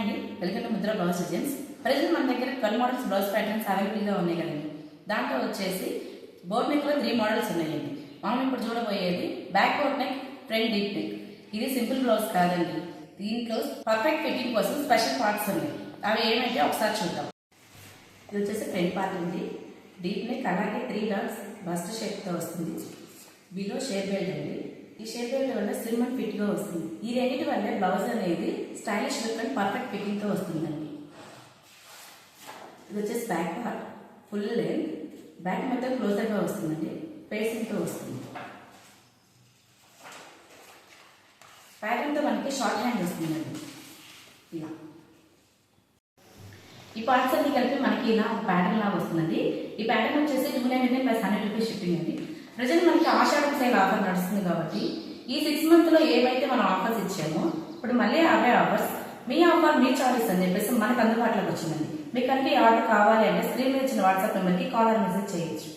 అండి. Welcome to Mudra blouse designs. Present మన దగ్గర ట్వెల్వ్ మోడల్స్ బ్లౌజ్ ప్యాటర్న్స్ అవైలబుల్గా ఉన్నాయి కదండి. దాంట్లో వచ్చేసి బోట్ నెక్లో త్రీ మోడల్స్ ఉన్నాయండి. మనం ఇప్పుడు చూడబోయేది back board neck front deep neck. ఇది సింపుల్ బ్లౌజ్ కాదండి. దీంట్లో పర్ఫెక్ట్ ఫిట్టింగ్ కోసం స్పెషల్ పార్ట్స్ ఉన్నాయి. అవి ఏమంటే ఒకసారి చూద్దాం. ఇది వచ్చేసి ఫ్రంట్ పార్ట్ ఉంది డీప్ నెక్ అలాగే త్రీ డాట్స్ బస్ట్ షేప్తో వస్తుంది. బిలో షేప్ బెల్ట్ అండి. ఈ షేప్ వేయడం వల్ల స్లిమ్ అండ్ ఫిట్గా వస్తుంది. ఈ రెండింటి వల్ల బ్లౌజ్ అనేది స్టైలిష్ లుక్ అండ్ పర్ఫెక్ట్ ఫిట్టింగ్తో వస్తుందండి. ఇది వచ్చేసి back part. Full length back మొత్తం క్లోజర్గా వస్తుందండి. ఫేసింగ్తో వస్తుంది. ప్యాటర్న్తో మనకి షార్ట్ హ్యాండ్ వస్తుందండి. ఇలా. ఈ పార్ట్స్ అన్ని కలిపి మనకి ఇలా ఒక ప్యాటర్న్ లాగా వస్తుందండి. ఈ ప్యాటర్న్ వచ్చేసి two nine nine plus hundred rupees shipping అండి. ప్రజెంట్ మనకి ఆషాఢం సేల్ ఆఫర్ నడుస్తుంది కాబట్టి ఈ సిక్స్ మంత్లో ఏవైతే మనం ఆఫర్స్ ఇచ్చామో ఇప్పుడు మళ్ళీ అవే ఆఫర్స్ మీ ఆఫర్ మీ చాయిస్ అని చెప్పేసి మనకు అందుబాటులోకి వచ్చిందండి. మీకు అన్ని ఈ ఆర్డర్ కావాలి అంటే స్క్రీన్ మీద ఇచ్చిన వాట్సాప్ నెంబర్కి కాల్ ఆర్ మెసేజ్ చేయొచ్చు.